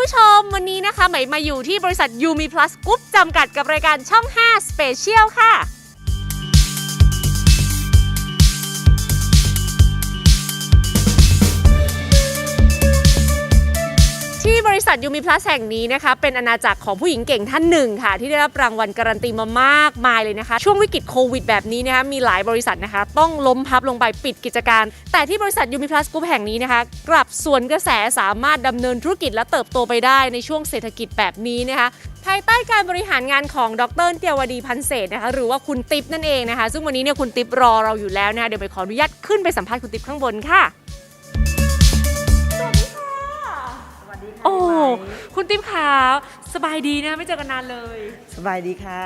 ผู้ชม วันนี้นะคะไหมมาอยู่ที่บริษัท Umi Plus Group จำกัดกับรายการช่อง 5 Special ค่ะ ริษัทยูมิพลัสแห่งนี้นะคะเป็นอาณาจักรของผู้หญิงเก่งท่านหนึ่งค่ะ ที่ได้รับรางวัลการันตีมามากมายเลยนะคะ ช่วงวิกฤตโควิดแบบนี้นะคะมีหลายบริษัทนะคะ ต้องล้มพับลงไปปิดกิจการ แต่ที่บริษัทยูมิพลัสกรุ๊ปแห่งนี้นะคะ กลับสวนกระแสสามารถดำเนินธุรกิจและเติบโตไปได้ในช่วงเศรษฐกิจแบบนี้นะคะภายใต้การบริหารงานของดรเตียวดีพันเศษนะคะหรือว่าคุณติ๊บนั่นเองนะคะ ซึ่งวันนี้เนี่ยคุณติ๊บรอเราอยู่แล้วนะคะเดี๋ยวไปขออนุญาตขึ้นไปสัมภาษณ์คุณติ๊บข้างบนค่ะ โอ้คุณติ๊บขาสบายดีนะไม่เจอกันนานเลย สบายดีค่ะ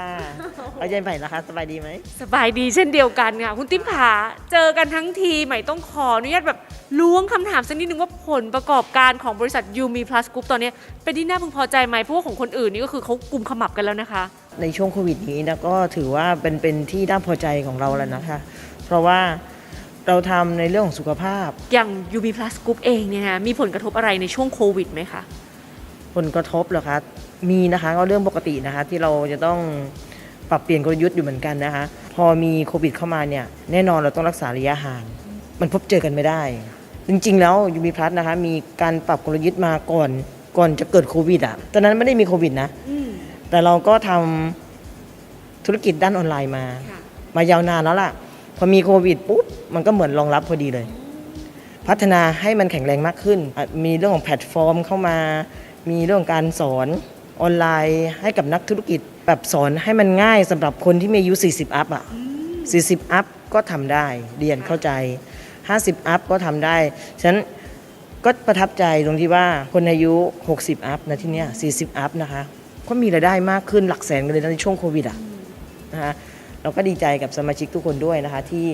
เอาใจใหม่นะคะ สบายดีไหมสบายดีเช่นเดียวกันค่ะ คุณติ๊บขาเจอกันทั้งทีใหม่ต้องขออนุญาตแบบล้วงคำถามสักนิดนึงว่าผลประกอบการของบริษัท Umi Plus Group ตอนนี้ เป็นที่น่าพึงพอใจไหมเพราะว่าของคนอื่นนี่ก็คือเขากลุ่มขมับกันแล้วนะคะ ในช่วงโควิดนี้นะก็ถือว่าเป็นเป็นที่น่าพอใจของเราแล้วนะคะ เพราะว่า เราทำในเรื่องของสุขภาพ อย่าง Umi Plus Group เองเนี่ยนะมีผลกระทบอะไรในช่วงโควิดไหมคะ ผลกระทบเหรอคะ มีนะคะก็เรื่องปกตินะคะ ที่เราจะต้องปรับเปลี่ยนกลยุทธ์อยู่เหมือนกันนะคะ พอมีโควิดเข้ามาเนี่ยแน่นอนเราต้องรักษาระยะห่าง มันพบเจอกันไม่ได้ จริง ๆ แล้วยูมีพลัสนะคะมีการปรับกลยุทธ์มาก่อนก่อนจะเกิดโควิดอะตอนนั้นไม่ได้มีโควิดนะอืมแต่เราก็ทำธุรกิจด้านออนไลน์มาค่ะมายาวนานแล้วล่ะ พอมีโควิดปุ๊บมันก็เหมือนรองรับพอดีเลย พัฒนาให้มันแข็งแรงมากขึ้น มีเรื่องของแพลตฟอร์มเข้ามา มีเรื่องการสอนออนไลน์ให้กับนักธุรกิจแบบสอนให้มันง่ายสำหรับคนที่มีอายุ 40 อัพอะ 40 อัพก็ทำได้เรียนเข้าใจ 50 อัพก็ทำได้ ฉะนั้นก็ประทับใจตรงที่ว่าคนอายุ 60 อัพนะที่เนี้ย40 อัพนะคะ ก็มีรายได้มากขึ้นหลักแสนกันเลยนะในช่วงโควิดอะนะคะ เราก็ดีใจกับสมาชิกทุกคนด้วยนะคะ ที่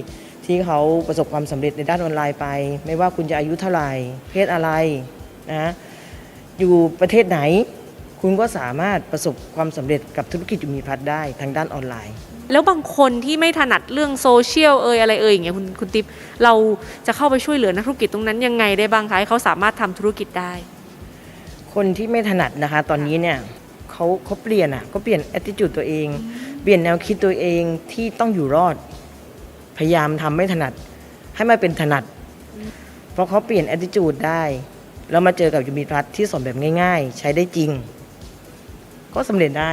ที่เขาประสบความสำเร็จในด้านออนไลน์ไป ไม่ว่าคุณจะอายุเท่าไหร่เพศอะไรนะอยู่ประเทศไหน คุณก็สามารถประสบความสำเร็จกับธุรกิจยูมีพัฒน์ได้ทางด้านออนไลน์ แล้วบางคนที่ไม่ถนัดเรื่องโซเชียลเอ่ยอะไรเอ่ยอย่างเงี้ยคุณคุณติ๊บเราจะเข้าไปช่วยเหลือนักธุรกิจตรงนั้นยังไงได้บ้างคะให้เขาสามารถทำธุรกิจได้ คนที่ไม่ถนัดนะคะ ตอนนี้เนี่ยเขาเขาเปลี่ยนอะเขาเปลี่ยน attitude ตัวเอง เปลี่ยนแนวคิดตัวเองที่ต้องอยู่รอด พยายามทำไม่ถนัด ให้มันเป็นถนัด เพราะเขาเปลี่ยน attitude ได้แล้วมาเจอกับยูมีพลัสที่สอนแบบง่าย ๆ ใช้ได้จริง ก็สำเร็จได้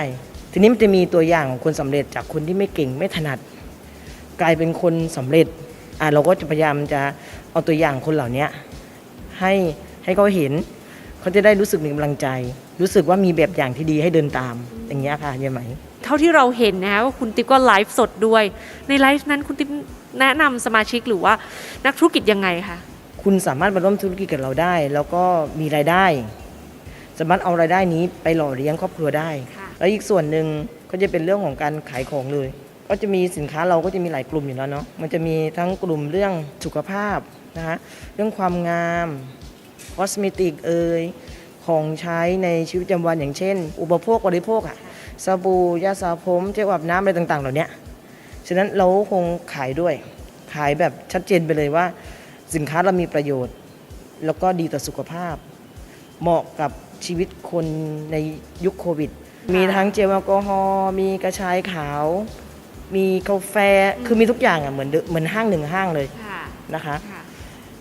ทีนี้มันจะมีตัวอย่างของคนสำเร็จจากคนที่ไม่เก่งไม่ถนัด กลายเป็นคนสำเร็จอะเราก็จะพยายามจะเอาตัวอย่างคนเหล่านี้ให้ให้เขาเห็นเขาจะได้รู้สึกมีกำลังใจ รู้สึกว่ามีแบบอย่างที่ดีให้เดินตามอย่างเงี้ยค่ะยายไหม เท่าที่เราเห็นนะคะว่าคุณติ๊บก็ไลฟ์สดด้วย ในไลฟ์นั้นคุณติ๊บแนะนำสมาชิกหรือว่านักธุรกิจยังไงคะคุณสามารถมาร่วมธุรกิจกับเราได้ แล้วก็มีรายได้ สามารถเอารายได้นี้ไปหล่อเลี้ยงครอบครัวได้ค่ะแล้วอีกส่วนหนึ่งก็จะเป็นเรื่องของการขายของเลย ก็จะมีสินค้าเราก็จะมีหลายกลุ่มอยู่แล้วเนาะมันจะมีทั้งกลุ่มเรื่องสุขภาพนะคะเรื่องความงามคอสเมติกเอ่ยของใช้ในชีวิตประจำวันอย่างเช่น อุปโภคบริโภคอะ สบู่ยาสระผมเจลอาบน้ำอะไรต่าง ๆ เหล่านี้ฉะนั้นเราก็คงขายด้วย ขายแบบชัดเจนไปเลยว่า สินค้าเรามีประโยชน์ แล้วก็ดีต่อสุขภาพ เหมาะกับชีวิตคนในยุคโควิด มีทั้งเจลแอลกอฮอล์มีกระชายขาว มีกาแฟคือมีทุกอย่างอะเหมือนเดิมเหมือนห้างหนึ่งห้างเลยค่ะนะคะค่ะ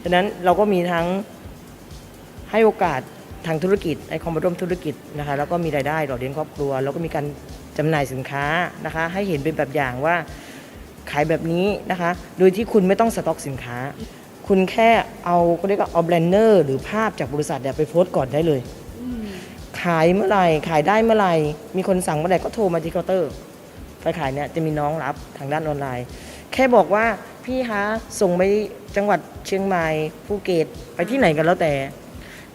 ฉะนั้นเราก็มีทั้งให้โอกาส ทางธุรกิจให้เข้ามาร่วมธุรกิจนะคะแล้วก็มีรายได้หล่อเลี้ยงครอบครัว แล้วก็มีการจำหน่ายสินค้านะคะ ให้เห็นเป็นแบบอย่างว่าขายแบบนี้นะคะ โดยที่คุณไม่ต้องสต็อกสินค้า คุณแค่เอาเขาเรียกว่าเอาแบรนเนอร์หรือภาพจากบริษัทเนี่ยไปโพสต์ก่อนได้เลย ขายเมื่อไหร่ขายได้เมื่อไหร่มีคนสั่งเมื่อไหร่ก็โทรมาที่เคาน์เตอร์ไปขายเนี่ยจะมีน้องรับทางด้านออนไลน์ แค่บอกว่าพี่คะส่งไปจังหวัดเชียงใหม่ภูเก็ตไปที่ไหนกันแล้วแต่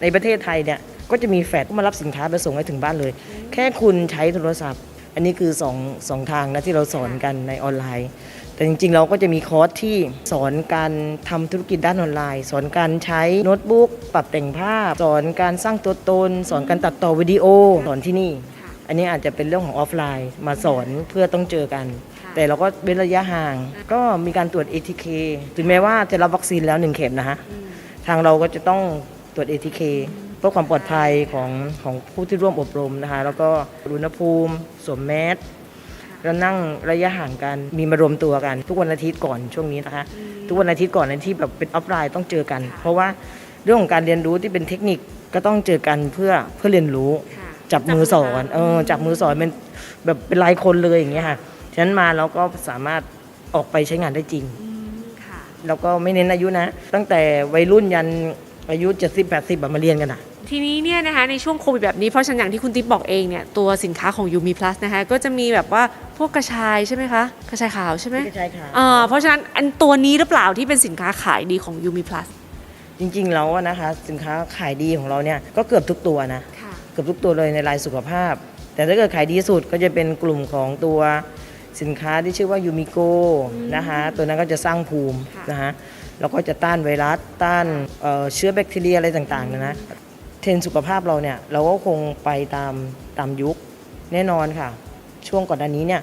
ในประเทศไทยเนี่ยก็จะมีแฟดมารับสินค้าไปส่งให้ถึงบ้านเลย แค่คุณใช้โทรศัพท์ อันนี้คือสองสองทางนะที่เราสอนกันในออนไลน์ แต่จริงๆ เราก็จะมีคอร์สที่สอนการทำธุรกิจด้านออนไลน์ สอนการใช้โน้ตบุ๊กปรับแต่งภาพ สอนการสร้างตัวตน สอนการตัดต่อวิดีโอสอนที่นี่ อันนี้อาจจะเป็นเรื่องของออฟไลน์ มาสอนเพื่อต้องเจอกัน แต่เราก็เว้นระยะห่าง ก็มีการตรวจ ATK ถึงแม้ว่าจะรับวัคซีนแล้วหนึ่งเข็มนะฮะทางเราก็จะต้อง ตรวจ ATK เพื่อความปลอดภัยของของผู้ที่ร่วมอบรมนะคะ แล้วก็อุณหภูมิสวมแมสแล้วนั่งระยะห่างกันมีมารวมตัวกัน ทุกวันอาทิตย์ก่อนช่วงนี้นะคะ ทุกวันอาทิตย์ก่อนในที่แบบเป็นออฟไลน์ต้องเจอกัน เพราะว่าเรื่องของการเรียนรู้ที่เป็นเทคนิคก็ต้องเจอกันเพื่อเพื่อเรียนรู้ค่ะจับมือสอนเออจับมือสอนเป็นแบบเป็นรายคนเลยอย่างเงี้ยค่ะฉะนั้นมาเราก็สามารถออกไปใช้งานได้จริงค่ะแล้วก็ไม่เน้นอายุนะ ตั้งแต่วัยรุ่นยัน อายุ 70 80แบบมาเรียนกันอะ ทีนี้เนี่ยนะคะในช่วงโควิดแบบนี้เพราะฉะนั้นอย่างที่คุณติ๊บบอกเองเนี่ยตัวสินค้าของ Umi Plus นะคะก็จะมีแบบว่าพวกกระชายใช่ไหมคะกระชายขาวใช่ไหมกระชายขาว อ่าเพราะฉะนั้นอันตัวนี้หรือเปล่าที่เป็นสินค้าขายดีของ Umi Plus จริงๆแล้วอะนะคะ สินค้าขายดีของเราเนี่ยก็เกือบทุกตัวนะ ค่ะเกือบทุกตัวเลยในรายสุขภาพ แต่ถ้าเกิดขายดีสุดก็จะเป็นกลุ่มของตัวสินค้าที่ชื่อว่ายูมิโกนะคะตัวนั้นก็จะสร้างภูมิค่ะนะคะ แล้วก็จะต้านไวรัสต้านเอ่อเชื้อแบคทีเรียอะไรต่างๆนะนะเทรนด์สุขภาพเราเนี่ยเราก็คงไปตามตามยุคแน่นอนค่ะ ช่วงก่อนหน้านี้เนี่ย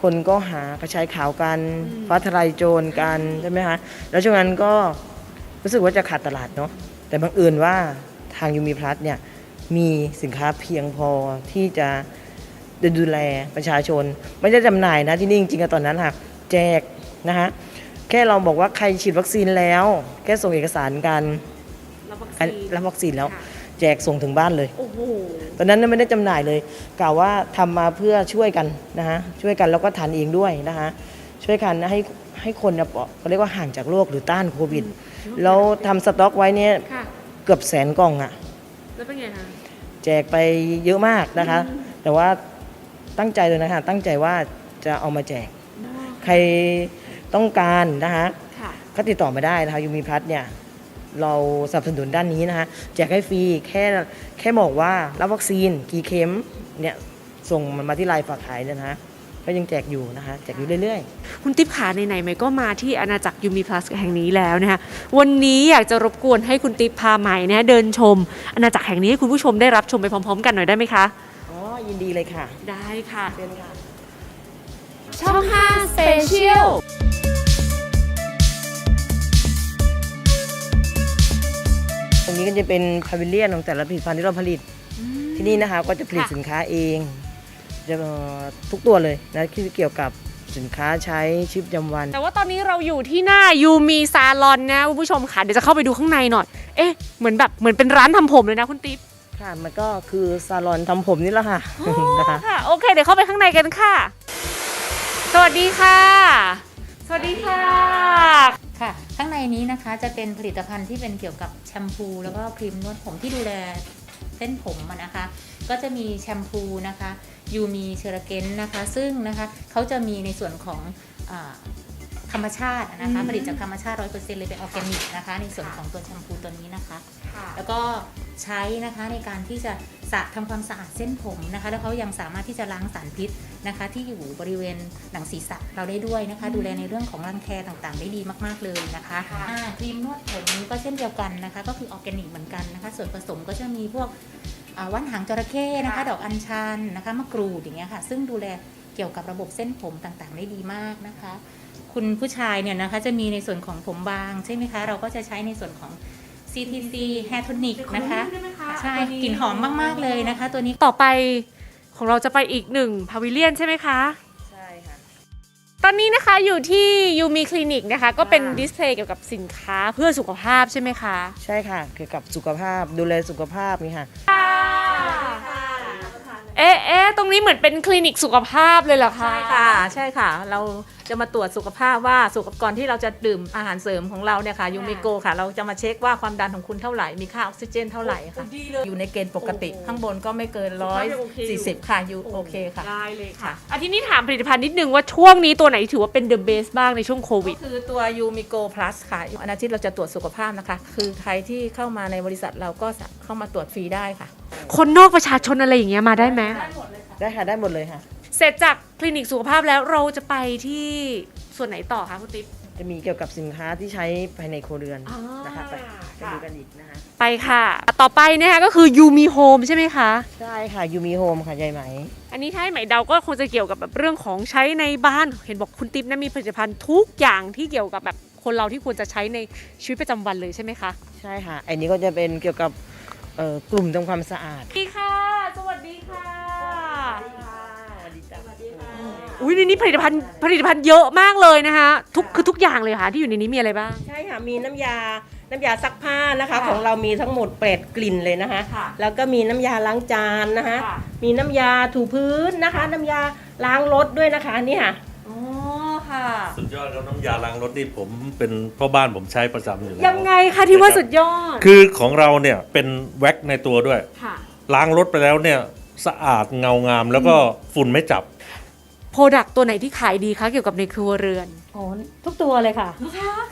คนก็หากระชายขาวกันฟ้าทลายโจรกันใช่ไหมคะแล้วช่วงนั้นก็รู้สึกว่าจะขาดตลาดเนาะแต่บังเอิญว่าทางยูมีพลัสเนี่ยมีสินค้าเพียงพอที่จะดูแลประชาชน ไม่ได้จำหน่ายนะที่นี่จริงๆอะตอนนั้นค่ะแจกนะคะ แค่เราบอกว่าใครฉีดวัคซีนแล้ว แค่ส่งเอกสารกันรับวัคอันซีนรับวัคซีนแล้ว ค่ะแจกส่งถึงบ้านเลย โอ้โห ตอนนั้นน่ะไม่ได้จำหน่ายเลยกล่าวว่าทำมาเพื่อช่วยกันนะคะช่วยกันแล้วก็ทานเองด้วยนะคะช่วยกันให้ให้คนเนี่ยเขาเรียกว่าห่างจากโรคหรือต้านโควิดแล้วทำสต็อกไว้เนี่ยค่ะ เกือบแสนกล่องอะแล้วเป็นไงคะ แจกไปเยอะมากนะคะ แต่ว่าตั้งใจเลยนะคะตั้งใจว่าจะเอามาแจก ใคร ต้องการนะคะค่ะก็ติดต่อมาได้นะคะยูมีพลัสเนี่ยเราสนับสนุนด้านนี้นะคะแจกให้ฟรีแค่แค่บอกว่ารับวัคซีนกี่เข็มเนี่ยส่งมันมาที่ไลน์ฝากขายเนยนะคะก็ยังแจกอยู่นะคะแจกอยู่เรื่อยๆ คุณติ๊บขาไหนๆไหมก็มาที่อาณาจักรยูมีพลัสแห่งนี้แล้วนะคะวันนี้อยากจะรบกวนให้คุณติ๊บพาใหม่นะเดินชมอาณาจักรแห่งนี้ให้คุณผู้ชมได้รับชมไปพร้อมๆ กันหน่อยได้ไหมคะอ๋อยินดีเลยค่ะ ได้ค่ะเป็นค่ะช่อง5 Special รงนี้ก็จะเป็นพาวิเลียนของแต่ละผลิตภัณฑ์ที่เราผลิต ที่นี่นะคะก็จะผลิตค่ะสินค้าเองจะเอ่อทุกตัวเลยนะที่เกี่ยวกับสินค้าใช้ชีวิตประจำวัน แต่ว่าตอนนี้เราอยู่ที่หน้ายูมีซาลอนนะคุณผู้ชมค่ะเดี๋ยวจะเข้าไปดูข้างในหน่อย เอ๊ะเหมือนแบบเหมือนเป็นร้านทำผมเลยนะคุณติ๊บค่ะมันก็คือซาลอนทำผมนี่แหละค่ะนะคะค่ะโอเคเดี๋ยวเข้าไปข้างในกันค่ะ สวัสดีค่ะส วัสดีค่ะค่ะ ข้างในนี้นะคะจะเป็นผลิตภัณฑ์ที่เป็นเกี่ยวกับแชมพูแล้วก็ครีมนวดผมที่ดูแลเส้นผมอะนะคะ ก็จะมีแชมพูนะคะยูมีเชอราเกนนะคะ ซึ่งนะคะเขาจะมีในส่วนของอาธรรมชาตินะคะอืมผลิตจากธรรมชาติ100%เลยเป็นออร์แกนิกนะคะ ในส่วนของตัวแชมพูตัวนี้นะคะ แล้วก็ ใช้นะคะในการที่จะสระทำความสะอาดเส้นผมนะคะ แล้วเขายังสามารถที่จะล้างสารพิษนะคะ ที่อยู่บริเวณหนังศีรษะเราได้ด้วยนะคะ ดูแลในเรื่องของรังแคต่างๆ ได้ดีมากๆเลยนะคะค่ะอ่าครีมนวดผมก็เช่นเดียวกันนะคะ ก็คือออร์แกนิกเหมือนกันนะคะ ส่วนผสมก็จะมีพวกอ่าว่านหางจระเข้นะคะค่ะดอกอัญชันนะคะมะกรูดอย่างเงี้ยค่ะ ซึ่งดูแลเกี่ยวกับระบบเส้นผมต่างๆ ได้ดีมากนะคะ คุณผู้ชายเนี่ยนะคะจะมีในส่วนของผมบางใช่ไหมคะ เราก็จะใช้ในส่วนของ CTC Hair Tonic นะคะ ใช่กลิ่นหอมมากๆเลยนะคะ ตัวนี้ต่อไปของเราจะไปอีกหนึ่งพาวิเลียนใช่ไหมคะ ใช่ค่ะ ตอนนี้นะคะอยู่ที่ยูมีคลินิกนะคะ ก็เป็นค่ะดิสเพลย์เกี่ยวกับสินค้าเพื่อสุขภาพใช่ไหมคะ ใช่ค่ะ เกี่ยวกับสุขภาพดูแลสุขภาพนี่ค่ะเออ๊ะเอ๊ะตรงนี้เหมือนเป็นคลินิกสุขภาพเลยเหรอคะ ใช่ค่ะใช่ค่ะ เราจะมาตรวจสุขภาพว่าสุขก่อนที่เราจะดื่มอาหารเสริมของเราเนี่ยค่ะยูมิโกค่ะ เราจะมาเช็คว่าความดันของคุณเท่าไหร่มีค่าออกซิเจนเท่าไหร่ค่ะดีเลยอยู่ในเกณฑ์ปกติโอ้โหข้างบนก็ไม่เกินร้อยโอเคอยู่สี่สิบค่ะอยู่โอเคค่ะได้เลยค่ะค่ะอะทีนี้ถามผลิตภัณฑ์นิดนึงว่าช่วงนี้ตัวไหนถือว่าเป็น the best บ้างในช่วงโควิดก็คือตัวยูมิโกพลัสค่ะอันอาทิตย์เราจะตรวจสุขภาพนะคะ คือใครที่เข้ามาในบริษัทเราก็สาเข้ามาตรวจฟรีได้ค่ะ คนนอกประชาชนอะไรอย่างเงี้ยมาได้ไหมได้ค่ะได้หมดเลยค่ะ เสร็จจากคลินิกสุขภาพแล้วเราจะไปที่ส่วนไหนต่อคะคุณติ๊บ จะมีเกี่ยวกับสินค้าที่ใช้ภายในครัวเรือนอ่านนะคะไปไปค่ะ ดูกันอีกนะคะไปค่ะ ต่อไปนะคะก็คือยูมีโฮมใช่ไหมคะ ใช่ค่ะยูมีโฮมค่ะยายไหม อันนี้ถ้าให้ไหมเดาก็คงจะเกี่ยวกับแบบเรื่องของใช้ในบ้าน เห็นบอกคุณติ๊บนะมีผลิตภัณฑ์ทุกอย่างที่เกี่ยวกับแบบคนเราที่ควรจะใช้ในชีวิตประจำวันเลยใช่ไหมคะ ใช่ค่ะ อันนี้ก็จะเป็นเกี่ยวกับ เอ่อกลุ่มทำความสะอาด สวัสดีค่ะ สวัสดีค่ะสวัสดีจ้ะอุ้ยในนี้ผลิตภัณฑ์ผลิตภัณฑ์เยอะมากเลยนะคะทุกคือทุกอย่างเลยค่ะที่อยู่ในนี้มีอะไรบ้าง ใช่ค่ะ มีน้ำยา น้ำยาซักผ้านะคะ ค่ะของเรามีทั้งหมดแปดกลิ่นเลยนะคะ ค่ะแล้วก็มีน้ำยาล้างจานนะคะ ค่ะ มีน้ำยาถูพื้นนะคะ น้ำยาล้างรถด้วยนะคะนี่ค่ะอ๋อค่ะ สุดยอดครับน้ำยาล้างรถนี่ผมเป็นพ่อบ้านผมใช้ประจำอยู่แล้วยังไงคะที่ว่าสุดยอด คือของเราเนี่ยเป็นแว็กในตัวด้วยค่ะล้างรถไปแล้วเนี่ยสะอาดเงางามแล้วก็ฝุ่นไม่จับโปรดักตัวไหนที่ขายดีคะเกี่ยวกับในครัวเรือน โอ้ทุกตัวเลยค่ะ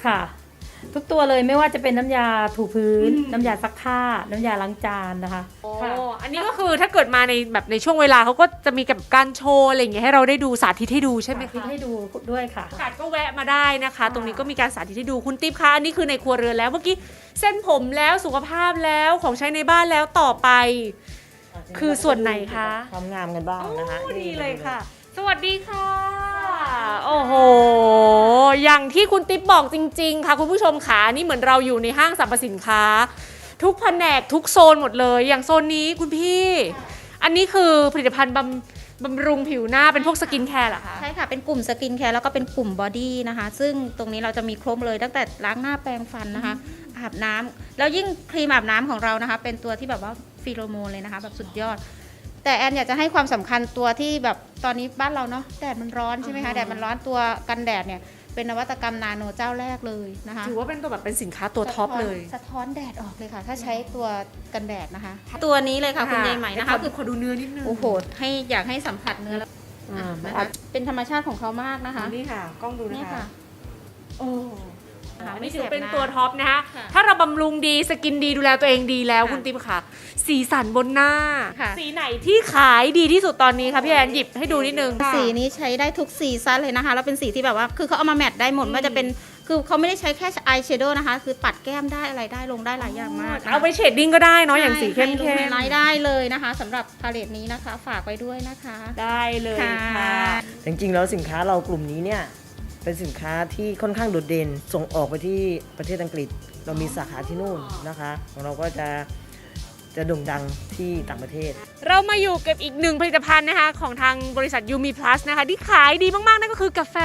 ค่ะ ทุกตัวเลยไม่ว่าจะเป็นน้ำยาถูพื้นอืมน้ำยาซักผ้า น้ำยาล้างจานนะคะโอ้ค่ะอันนี้ก็คือถ้าเกิดมาในแบบในช่วงเวลาเขาก็จะมีกับการโชว์อะไรอย่างเงี้ยให้เราได้ดูสาธิตให้ดูใช่ไหมคิดคะ ให้ดูด้วยค่ะ โอกาสก็แวะมาได้นะคะ ตรงนี้ก็มีการสาธิตให้ดูคุณติ๊บคะอันนี้คือในครัวเรือนแล้วเมื่อกี้เส้นผมแล้วสุขภาพแล้วของใช้ในบ้านแล้วต่อไป คือส่วนไหนคะ ความงามกันบ้างนะคะ โอ้ดีเลยค่ะ สวัสดีค่ะ โอ้โห อย่างที่คุณติ๊บบอกจริง ๆ ค่ะ คุณผู้ชมขานี่เหมือนเราอยู่ในห้างสรรพสินค้า ทุกแผนกทุกโซนหมดเลย อย่างโซนนี้คุณพี่ อันนี้คือผลิตภัณฑ์บำบำรุงผิวหน้าเป็นพวกสกินแคร์เหรอคะ ใช่ค่ะ เป็นกลุ่มสกินแคร์แล้วก็เป็นกลุ่มบอดี้นะคะ ซึ่งตรงนี้เราจะมีครบเลยตั้งแต่ล้างหน้าแปรงฟันนะคะ อาบน้ำแล้วยิ่งครีมอาบน้ำของเรานะคะ เป็นตัวที่แบบว่าฟีโรโมนเลยนะคะ แบบสุดยอด แต่แอนอยากจะให้ความสำคัญตัวที่แบบตอนนี้บ้านเราเนาะแดดมันร้อนใช่ไหมอ๋คะอแดดมันร้อนตัวกันแดดเนี่ยเป็นนวัตกรรมนาโนเจ้าแรกเลยนะคะถือว่าเป็นตัวแบบเป็นสินค้าตัวท็อปเลย สะท้อนแดดออกเลยค่ะ ถ้าใช้ตัวกันแดดนะคะ ตัวนี้เลยค่ะคุณยายใหม่นะคะคือขอดูเนื้อนิดนึงโอ้โหให้อยากให้สัมผัสเนื้อแล้วอ่านะคะเป็นธรรมชาติของเขามากนะคะนี่ค่ะ กล้องดูนะนี่คะค่ะโอ้ค่ะ อันนี้ถือไม่เสียบเป็นหน้าตัวท็อปนะคะค่ะถ้าเราบำรุงดีสกินดีดูแลตัวเองดีแล้วค่ะคุณติ๊บค่ะ สีสันบนหน้าค่ะสีไหนที่ขายดีที่สุดตอนนี้คะพี่แอนหยิบให้ดูนิดนึง สีนี้ใช้ได้ทุกสีซันเลยนะคะ แล้วเป็นสีที่แบบว่า คือเขาเอามาแมทได้หมดไม่ว่าจะเป็นคือเขาไม่ได้ใช้แค่อายแชโดว์นะคะ คือปัดแก้มได้อะไรได้ลงได้หลายอย่างมากนะคะเอาไปเชดดิ้งก็ได้เนาะอย่างสีเข้มใช่ๆไฮไลท์ได้เลยนะคะสำหรับพาเลตนี้นะคะ ฝากไว้ด้วยนะคะ ได้เลยค่ะค่ะจริงๆแล้วสินค้าเรากลุ่มนี้เนี่ย เป็นสินค้าที่ค่อนข้างโดดเด่น ส่งออกไปที่ประเทศอังกฤษ เรามีสาขาที่นู่นนะคะ ของเราก็จะจะโด่งดังที่ต่างประเทศ เรามาอยู่กับอีกหนึ่งผลิตภัณฑ์นะคะของทางบริษัทยูมีพลัสนะคะที่ขายดีมากๆ นั่นก็คือกาแฟ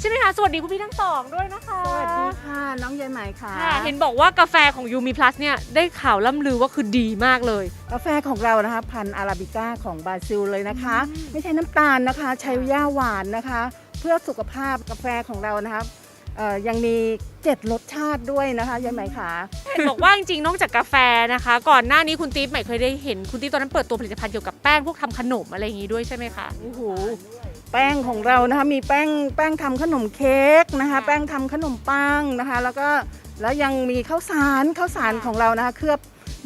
ใช่ไหมคะสวัสดีคุณพี่ทั้งสองด้วยนะคะสวัสดีค่ะ น้องยายไหมค่ะค่ะ เห็นบอกว่ากาแฟของยูมีพลัสเนี่ยได้ข่าวล่ำลือว่าคือดีมากเลย กาแฟของเรานะคะ พันธุ์อาราบิก้าของบราซิลเลยนะคะไม่ใช่น้ำตาลนะคะ ใช้หญ้าหวานนะคะ เพื่อสุขภาพกาแฟของเรานะคะเอ่อยังมีเจ็ดรสชาติด้วยนะคะยายไหมค่ะ เห็นบอกว่าจริงๆนอกจากกาแฟนะคะ ก่อนหน้านี้คุณติ๊บใหม่เคยได้เห็นคุณติ๊บตอนนั้นเปิดตัวผลิตภัณฑ์เกี่ยวกับแป้งพวกทำขนมอะไรอย่างนี้ด้วยใช่ไหมคะ โอ้โห แป้งของเรานะคะมีแป้งแป้งทำขนมเค้กนะคะค่ะแป้งทำขนมปังนะคะแล้วก็แล้วยังมีข้าวสารข้าวสารค่ะของเรานะคะเคลือบ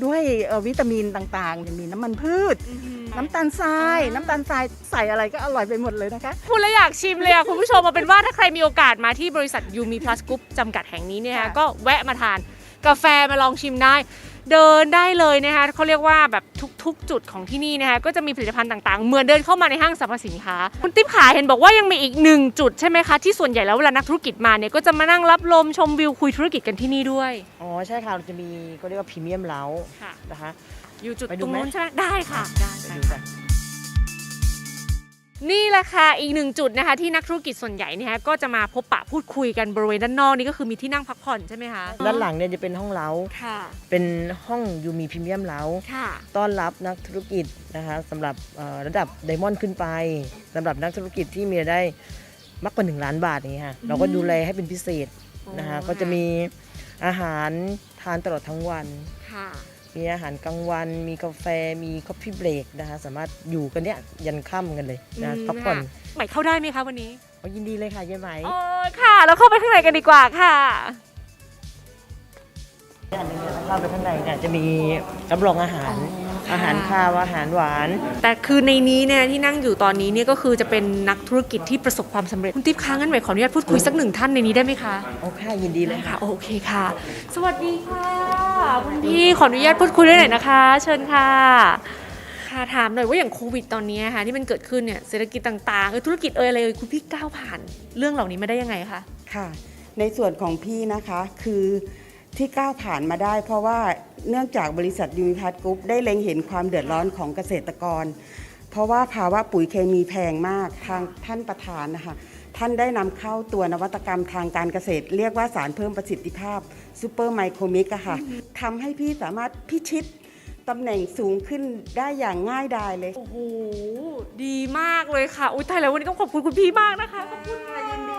ด้วยเอ่อวิตามินต่างๆอย่างมีน้ำมันพืช น้ำตาลทราย น้ำตาลทรายใส่อะไรก็อร่อยไปหมดเลยนะคะพูดแล้วอยากชิมเลยอะคุณผู้ชมมาเป็นว่าถ้าใครมีโอกาสมาที่บริษัทยูมีพลัสกรุ๊ปจำกัดแห่งนี้เนี่ยนะคะค่ะก็แวะมาทานกาแฟมาลองชิมได้ เดินได้เลยนะคะเขาเรียกว่าแบบทุกๆ จุดของที่นี่นะคะก็จะมีผลิตภัณฑ์ต่างๆ เหมือนเดินเข้ามาในห้างสรรพสินค้า คุณติ๊บขาเห็นบอกว่ายังมีอีกหนึ่งจุดใช่ไหมคะที่ส่วนใหญ่แล้วเวลานักธุรกิจมาเนี่ยก็จะมานั่งรับลมชมวิวคุยธุรกิจกันที่นี่ด้วยอ๋อใช่ค่ะเราจะมีก็เรียกว่าพรีเมียมเล้าค่ะนะคะอยู่จุดไปตดูรงไหมนู้นใช่ไหมได้ค่ะได้ไปค่ะดูกัน นี่แหละค่ะอีกหนึ่งจุดนะคะที่นักธุรกิจส่วนใหญ่เนี่ยฮะก็จะมาพบปะพูดคุยกันบริเวณด้านนอกนี่ก็คือมีที่นั่งพักผ่อนใช่ไหมคะด้านหลังเนี่ยจะเป็นห้องเล้าค่ะ เป็นห้องยูมีพรีเมียมเล้าค่ะ ต้อนรับนักธุรกิจนะคะสำหรับเอ่อระดับไดมอนด์ขึ้นไปสำหรับนักธุรกิจที่มีรายได้มากกว่า 1 ล้านบาทอย่างเงี้ยค่ะเราก็ดูแลให้เป็นพิเศษนะคะอ๋อก็จะมีอาหารทานตลอดทั้งวันค่ะ มีอาหารกลางวัน มีกาแฟ มีคอฟฟี่เบรกนะคะ สามารถอยู่กันเนี้ยยันค่ำกันเลยนะอืมพักผ่อนค่ะใหม่เข้าได้ไหมคะวันนี้โอ้ยินดีเลยค่ะเย้ไหมโอ้ค่ะ แล้วเข้าไปข้างในกันดีกว่าค่ะอันนี้เราเข้าไปข้างในเนี่ยจะมีรับรองอาหาร อาหารคาวอาหารหวาน แต่คือในนี้เนี่ยที่นั่งอยู่ตอนนี้เนี่ยก็คือจะเป็นนักธุรกิจที่ประสบความสำเร็จคุณติ๊บค้างั้นใหม่ขออนุญาตพูดคุยสักหนึ่งท่านในนี้ได้ไหมคะ โอเคยินดีเลยค่ะโอเคค่ะ สวัสดีค่ะคุณพี่ขออนุญาตพูดคุยได้หน่อยนะคะ เชิญค่ะ ค่ะถามหน่อยว่าอย่างโควิดตอนนี้ค่ะที่มันเกิดขึ้นเนี่ยเศรษฐกิจต่างๆเออธุรกิจเอยอะไรเอยคุณพี่ก้าวผ่าน เรื่องเหล่านี้มาได้ยังไงคะ ค่ะ ในส่วนของพี่นะคะคือ ที่ก้าวผ่านมาได้ เพราะว่าเนื่องจากบริษัทยูนิพัทกรุ๊ปได้เล็งเห็นความเดือดร้อนของเกษตรกร เพราะว่าภาวะปุ๋ยเคมีแพงมากทางท่านประธานนะคะท่านได้นำเข้าตัวนวัตกรรมทางการเกษตร เรียกว่าสารเพิ่มประสิทธิภาพซูเปอร์ไมโครมิกอะค่ะทำให้พี่สามารถพิชิตตำแหน่งสูงขึ้นได้อย่างง่ายดายเลย โอ้โห ดีมากเลยค่ะ อุ้ยตายแล้ววันนี้ต้องขอบคุณคุณพี่มากนะคะ ขอบคุณค่ะ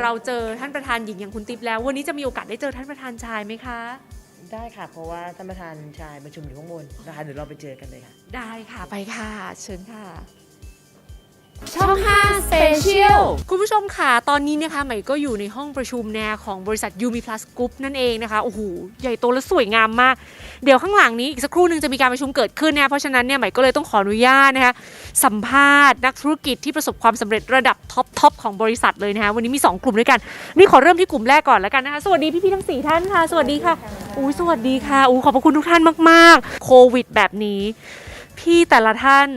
เราเจอท่านประธานหญิงอย่างคุณติ๊บแล้ว วันนี้จะมีโอกาสได้เจอท่านประธานชายไหมคะ ได้ค่ะ เพราะว่าท่านประธานชายประชุมอยู่ข้างบนนะคะเดี๋ยวเราไปเจอกันเลยค่ะ ได้ค่ะไปค่ะ เชิญค่ะ ช่อง5 Special คุณผู้ชมค่ะ ตอนนี้นะคะใหม่ก็อยู่ในห้องประชุมแนวของบริษัท Umi Plus Group นั่นเองนะคะ โอ้โห ใหญ่โตและสวยงามมาก เดี๋ยวข้างหลังนี้อีกสักครู่หนึงจะมีการประชุมเกิดขึ้นนะ เพราะฉะนั้นเนี่ยใหม่ก็เลยต้องขออนุญาตนะคะ สัมภาษณ์นักธุรกิจที่ประสบความสำเร็จระดับท็อปทอปของบริษัทเลยนะคะ วันนี้มี 2 กลุ่มด้วยกัน นี่ขอเริ่มที่กลุ่มแรกก่อนแล้วกันนะคะ สวัสดีพี่ๆทั้ง 4 ท่านค่ะ สวัสดีค่ะอุ้สวัสดีค่ะ อู้ขอบพระคุณทุกท่านมาก ๆ โควิด แบบนี้ พี่แต่ละท่าน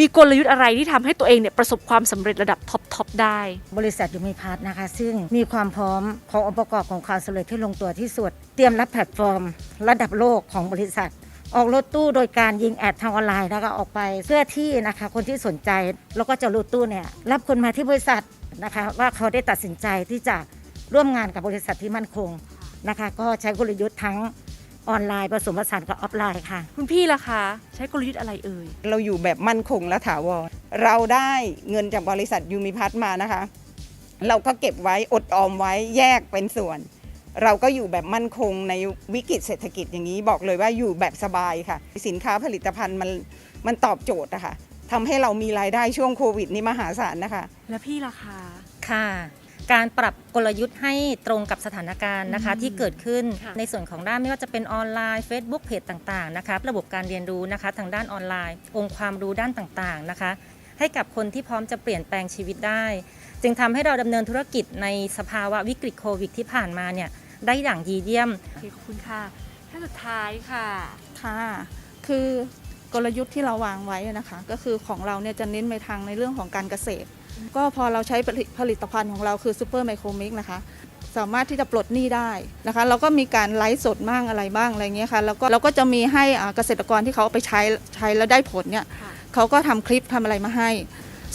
มีกลยุทธ์อะไรที่ทำให้ตัวเองเนี่ยประสบความสำเร็จระดับท็อปทอปได้ บริษัทยูมีพาร์ทนะคะ ซึ่งมีความพร้อมขององค์ประกอบของความสำเร็จที่ลงตัวที่สุด เตรียมรับแพลตฟอร์ม ระดับโลกของบริษัท ออกรถตู้โดยการยิงแอดทางออนไลน์แล้วก็ออกไปเพื่อที่นะคะคนที่สนใจแล้วก็จะรถตู้เนี่ยรับคนมาที่บริษัทนะคะว่าเขาได้ตัดสินใจที่จะร่วมงานกับบริษัทที่มั่นคงนะคะ ก็ใช้กลยุทธ์ทั้ง ออนไลน์ผสมผสานกับออฟไลน์ค่ะ คุณพี่ล่ะคะใช้กลยุทธ์อะไรเอ่ย เราอยู่แบบมั่นคงและถาวร เราได้เงินจากบริษัทยูมิพัทมานะคะ เราก็เก็บไว้อดออมไว้แยกเป็นส่วน เราก็อยู่แบบมั่นคงในวิกฤตเศรษฐกิจอย่างนี้บอกเลยว่าอยู่แบบสบายค่ะ สินค้าผลิตภัณฑ์มันมันตอบโจทย์นะคะทำให้เรามีรายได้ช่วงโควิดนี้มหาศาลนะคะ แล้วพี่ล่ะคะค่ะ การปรับกลยุทธ์ให้ตรงกับสถานการณ์นะคะอืมที่เกิดขึ้นค่ะในส่วนของด้านไม่ว่าจะเป็นออนไลน์ Facebook เพจต่างๆนะคะระบบการเรียนรู้นะคะ ทางด้านออนไลน์ องค์ความรู้ด้านต่างๆนะคะ ให้กับคนที่พร้อมจะเปลี่ยนแปลงชีวิตได้ จึงทำให้เราดำเนินธุรกิจในสภาวะวิกฤตโควิดที่ผ่านมาเนี่ยได้อย่างดีเยี่ยมโอเคขอบคุณค่ะท่านสุดท้ายค่ะค่ะ คือกลยุทธ์ที่เราวางไว้นะคะ ก็คือของเราเนี่ยจะเน้นไปทางในเรื่องของการเกษตร ก็พอเราใช้ผลิตผลิตภัณฑ์ของเราคือซูเปอร์ไมโครมิกนะคะ สามารถที่จะปลดหนี้ได้นะคะ เราก็มีการไลฟ์สดบ้างอะไรบ้างอะไรเงี้ยค่ะแล้วก็เราก็จะมีให้อ่าเกษตรกรที่เขาเอาไปใช้ใช้แล้วได้ผลเนี่ยค่ะเขาก็ทำคลิปทำอะไรมาให้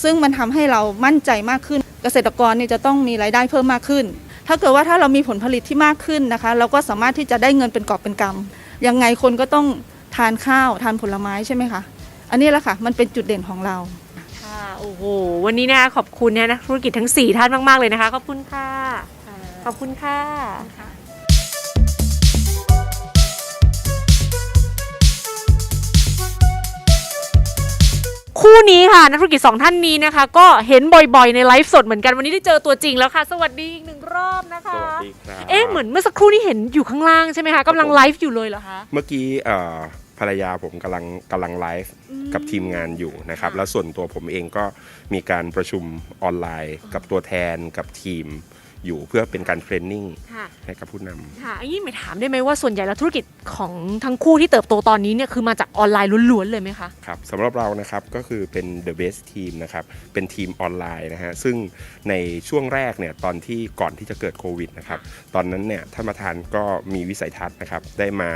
ซึ่งมันทำให้เรามั่นใจมากขึ้น เกษตรกรเนี่ยจะต้องมีรายได้เพิ่มมากขึ้น ถ้าเกิดว่าถ้าเรามีผลผลิตที่มากขึ้นนะคะ เราก็สามารถที่จะได้เงินเป็นกอบเป็นกำยังไงคนก็ต้องทานข้าวทานผลไม้ใช่ไหมคะอันนี้แหละค่ะมันเป็นจุดเด่นของเราค่ะ โอ้โห วันนี้นะคะขอบคุณเนี่ยนะธุรกิจทั้ง 4 ท่านมาก ๆ เลยนะคะ ขอบคุณค่ะ ขอบคุณค่ะคู่นี้ค่ะนักธุรกิจสองท่านนี้นะคะ ก็เห็นบ่อยๆในไลฟ์สดเหมือนกันวันนี้ได้เจอตัวจริงแล้วค่ะ สวัสดีอีกหนึ่งรอบนะคะสวัสดีครับเอ๊ะเหมือนเมื่อสักครู่นี้เห็นอยู่ข้างล่างใช่ไหมคะกำลังไลฟ์อยู่เลยเหรอคะเมื่อกี้เอ่อ ภรรยาผมกำลังกำลังไลฟ์กับทีมงานอยู่นะครับ แล้วส่วนตัวผมเองก็มีการประชุมออนไลน์ กับตัวแทนกับทีม อยู่เพื่อเป็นการเทรนนิ่งค่ะให้กับผู้นำ ค่ะอันนี้ไม่ถามได้ไหมว่าส่วนใหญ่แล้วธุรกิจของทั้งคู่ที่เติบโตตอนนี้เนี่ยคือมาจากออนไลน์ล้วนๆเลยไหมคะ ครับสำหรับเรานะครับก็คือเป็น the best team นะครับ เป็นทีมออนไลน์นะฮะ ซึ่งในช่วงแรกเนี่ยตอนที่ก่อนที่จะเกิดโควิดนะครับ ตอนนั้นเนี่ยท่านประธานก็มีวิสัยทัศน์นะครับ ได้มา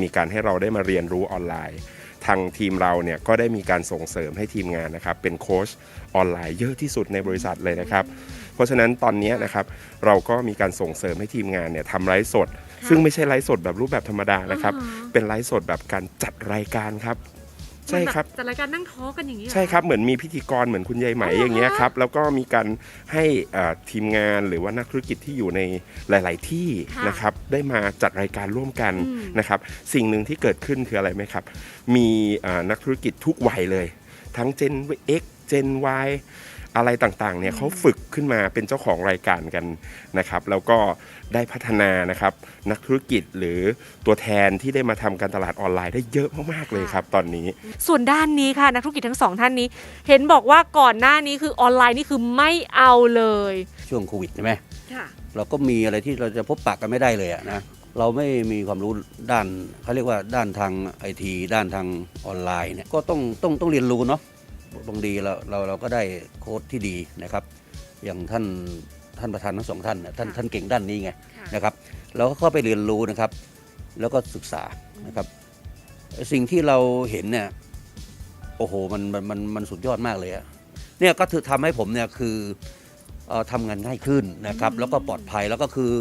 มีการให้เราได้มาเรียนรู้ออนไลน์ ทางทีมเราเนี่ยก็ได้มีการส่งเสริมให้ทีมงานนะครับ เป็นโค้ชออนไลน์เยอะที่สุดในบริษัทเลยนะครับ เพราะฉะนั้นตอนนี้นะครับเราก็มีการส่งเสริมให้ทีมงานเนี่ยทำไลฟ์สด ซึ่งไม่ใช่ไลฟ์สดแบบรูปแบบธรรมดานะครับ เป็นไลฟ์สดแบบการจัดรายการครับใช่ครับจัดรายการนั่งท้อกันอย่างนี้เหอใช่ครับเหมือนมีพิธีกรเหมือนคุณยายไหมอ๋อเหรออย่างเงี้ยครับแล้วก็มีการให้เอ่อทีมงานหรือว่านักธุรกิจที่อยู่ในหลาย ๆ ที่ค่ะนะครับได้มาจัดรายการร่วมกันอืมนะครับสิ่งหนึ่งที่เกิดขึ้นคืออะไรไหมครับ มีเอ่อนักธุรกิจทุกวัยเลย ทั้ง Gen X Gen Y อะไรต่างๆเนี่ยเขาฝึกขึ้นมาเป็นเจ้าของรายการกันนะครับแล้วก็ได้พัฒนานะครับนักธุรกิจหรือตัวแทนที่ได้มาทำการตลาดออนไลน์ได้เยอะมากๆเลยครับตอนนี้ ส่วนด้านนี้ค่ะนักธุรกิจทั้งสองท่านนี้ เห็นบอกว่าก่อนหน้านี้คือออนไลน์นี่คือไม่เอาเลย ช่วงโควิดใช่ไหมค่ะเราก็มีอะไรที่เราจะพบปะกันไม่ได้เลยอะนะเราไม่มีความรู้ด้านเขาเรียกว่าด้านทางไอทีด้านทางออนไลน์เนี่ยก็ต้องต้องต้องเรียนรู้เนาะ บางทีเราเราเราก็ได้โค้ดที่ดีนะครับ อย่างท่านท่านประธานทั้งสองท่านเนี่ยท่านท่านเก่งด้านนี้ไงนะครับ เราก็เข้าไปเรียนรู้นะครับ แล้วก็ศึกษานะครับ สิ่งที่เราเห็นเนี่ยโอ้โหมันมันมันมันสุดยอดมากเลยอะเนี่ยก็ถือทำให้ผมเนี่ยคือเอ่อทำงานง่ายขึ้นนะครับ แล้วก็ปลอดภัยแล้วก็คือ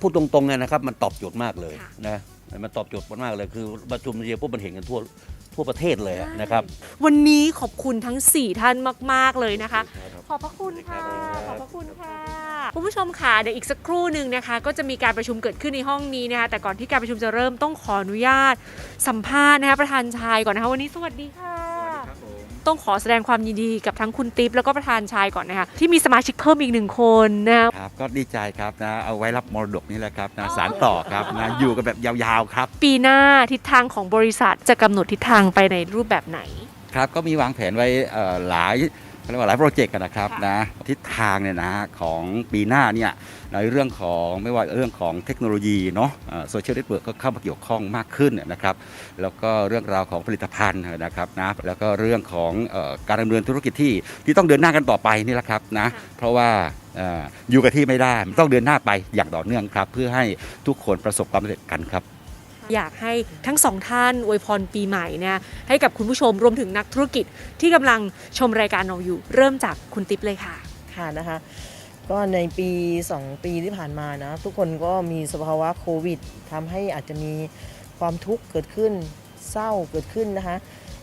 พูดตรงๆเนี่ยนะครับ มันตอบโจทย์มากเลยนะมันตอบโจทย์มากเลยคือประชุมเดียวปุ๊บมันเห็นกันทั่ว ทั่วประเทศเลยอะนะครับ วันนี้ขอบคุณทั้ง 4 ท่านมาก ๆ เลยนะคะ ขอบพระคุณค่ะ ขอบพระคุณค่ะคุณผู้ชมค่ะเดี๋ยวอีกสักครู่หนึ่งนะคะ ก็จะมีการประชุมเกิดขึ้นในห้องนี้นะคะแต่ก่อนที่การประชุมจะเริ่มต้องขออนุญาตสัมภาษณ์นะคะประธานชายก่อนนะคะวันนี้สวัสดีค่ะ ต้องขอแสดงความยินดีกับทั้งคุณติ๊บแล้วก็ประธานชายก่อนนะคะที่มีสมาชิกเพิ่มอีกหนึ่งคนนะคะครับก็ดีใจครับนะเอาไว้รับมรดกนี่แหละครับนะสารต่อครับนะอยู่กันแบบยาวๆครับ ปีหน้าทิศทางของบริษัทจะกำหนดทิศทางไปในรูปแบบไหน ครับก็มีวางแผนไว้เอ่อหลาย เขาเรียกว่าหลายโปรเจกต์กันนะครับนะทิศทางเนี่ยนะของปีหน้าเนี่ยในเรื่องของไม่ว่าเรื่องของเทคโนโลยีเนาะโซเชียลเน็ตเวิร์กก็เข้ามาเกี่ยวข้องมากขึ้นนะครับแล้วก็เรื่องราวของผลิตภัณฑ์นะครับนะแล้วก็เรื่องของเอ่อการดำเนินธุรกิจที่ที่ต้องเดินหน้ากันต่อไปนี่แหละครับนะเพราะว่าเอ่ออยู่กับที่ไม่ได้มันต้องเดินหน้าไปอย่างต่อเนื่องครับ เพื่อให้ทุกคนประสบความสำเร็จกันครับ อยากให้ทั้งสองท่านอวยพรปีใหม่เนะให้กับคุณผู้ชมรวมถึงนักธุรกิจที่กำลังชมรายการเราอยู่ เริ่มจากคุณติ๊บเลยค่ะ ค่ะนะคะ ก็ในปี 2 ปีที่ผ่านมานะ ทุกคนก็มีสภาวะโควิดทำให้อาจจะมีความทุกข์เกิดขึ้นเศร้าเกิดขึ้นนะคะ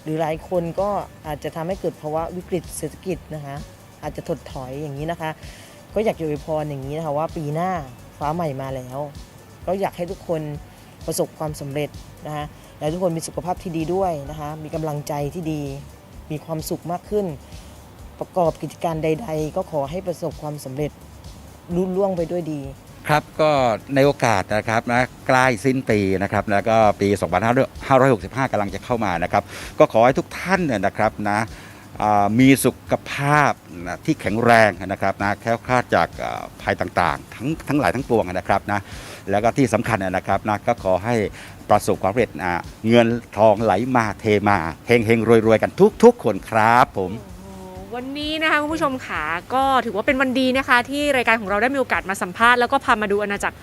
หรือหลายคนก็อาจจะทำให้เกิดภาวะวิกฤตเศรษฐกิจนะคะ อาจจะถดถอยอย่างนี้นะคะ ก็อยากจะอวยพรอย่างนี้นะคะว่าปีหน้าฟ้าใหม่มาแล้ว ก็อยากให้ทุกคน ประสบความสำเร็จนะคะและทุกคนมีสุขภาพที่ดีด้วยนะคะมีกำลังใจที่ดี มีความสุขมากขึ้น ประกอบกิจการใด ๆ ก็ขอให้ประสบความสำเร็จรุ่ล่วงไปด้วยดีครับก็ในโอกาสนะครับนะใกล้สิ้นปีนะครับแล้วก็ปี 2565กำลังจะเข้ามานะครับ ก็ขอให้ทุกท่านเนี่ยนะครับนะมีสุขภาพนะที่แข็งแรงนะครับนะแคล้วคลาดจากภัยต่างๆ ทั้งทั้งหลายทั้งปวงนะครับนะ แล้วก็ที่สำคัญนะครับนะก็ขอให้ประสบความสำเร็จเงินทองไหลมาเทมาเฮงเฮงรวยๆ กันทุกๆ คนครับผมวันนี้นะคะคุณผู้ชมขาก็ถือว่าเป็นวันดีนะคะ ที่รายการของเราได้มีโอกาสมาสัมภาษณ์แล้วก็พามาดูอาณาจักร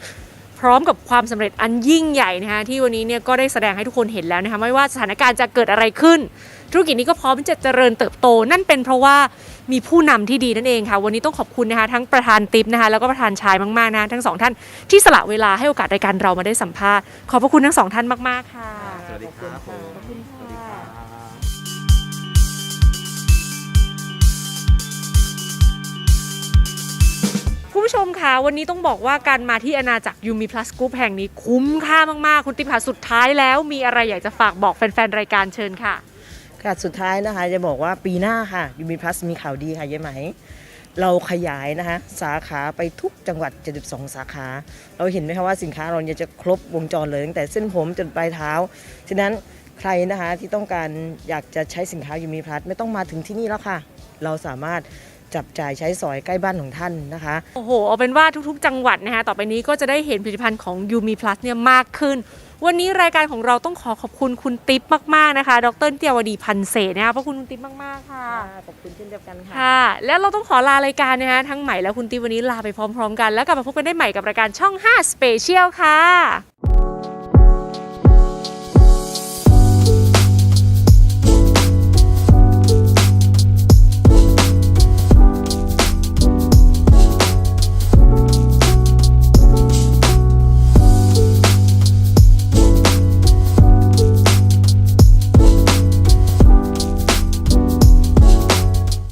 พร้อมกับความสำเร็จอันยิ่งใหญ่นะคะที่วันนี้เนี่ยก็ได้แสดงให้ทุกคนเห็นแล้วนะคะไม่ว่าสถานการณ์จะเกิดอะไรขึ้น ธุรกิจนี้ก็พร้อมที่จะเจริญเติบโต นั่นเป็นเพราะว่ามีผู้นำที่ดีนั่นเองค่ะ วันนี้ต้องขอบคุณนะคะทั้งประธานติ๊บนะคะแล้วก็ประธานชายมากๆนะทั้งสองท่านที่สละเวลาให้โอกาสรายการเรามาได้สัมภาษณ์ขอบพระคุณทั้งสองท่านมากๆค่ะสวัสดีครับผมขอบคุณค่ะคุณผู้ชมคะวันนี้ต้องบอกว่าการมาที่อาณาจักรยูมีพลัสกรุ๊ปแห่งนี้คุ้มค่ามาก ๆ คุณติ๊บค่ะสุดท้ายแล้วมีอะไรอยากจะฝากบอกแฟน ๆ รายการเชิญค่ะ ค่ะสุดท้ายนะคะจะบอกว่าปีหน้าค่ะยูมีพลัสมีข่าวดีค่ะยายไหม เราขยายนะคะสาขาไปทุกจังหวัด 72 สาขา เราเห็นไหมคะว่าสินค้าเราเนี่ยจะครบวงจรเลยตั้งแต่เส้นผมจนปลายเท้า ฉะนั้นใครนะคะที่ต้องการอยากจะใช้สินค้ายูมีพลัสไม่ต้องมาถึงที่นี่แล้วค่ะ เราสามารถจับจ่ายใช้สอยใกล้บ้านของท่านนะคะ โอ้โห เอาเป็นว่าทุกๆ จังหวัดนะคะต่อไปนี้ก็จะได้เห็นผลิตภัณฑ์ของ u m i Plus เนี่ยมากขึ้น วันนี้รายการของเราต้องขอขอบคุณคุณติ๊บมากๆนะคะ ดรเตียวดีพันเศษนะคะขอบคุณคุณติ๊บมากๆค่ะ ขอบคุณเช่นเดียวกันค่ะ ค่ะ แล้วเราต้องขอลารายการนะคะทั้งใหม่และคุณติ๊บวันนี้ลาไปพร้อม ๆ กัน แล้วกลับมาพบกันได้ใหม่กับรายการช่อง 5 Special ค่ะ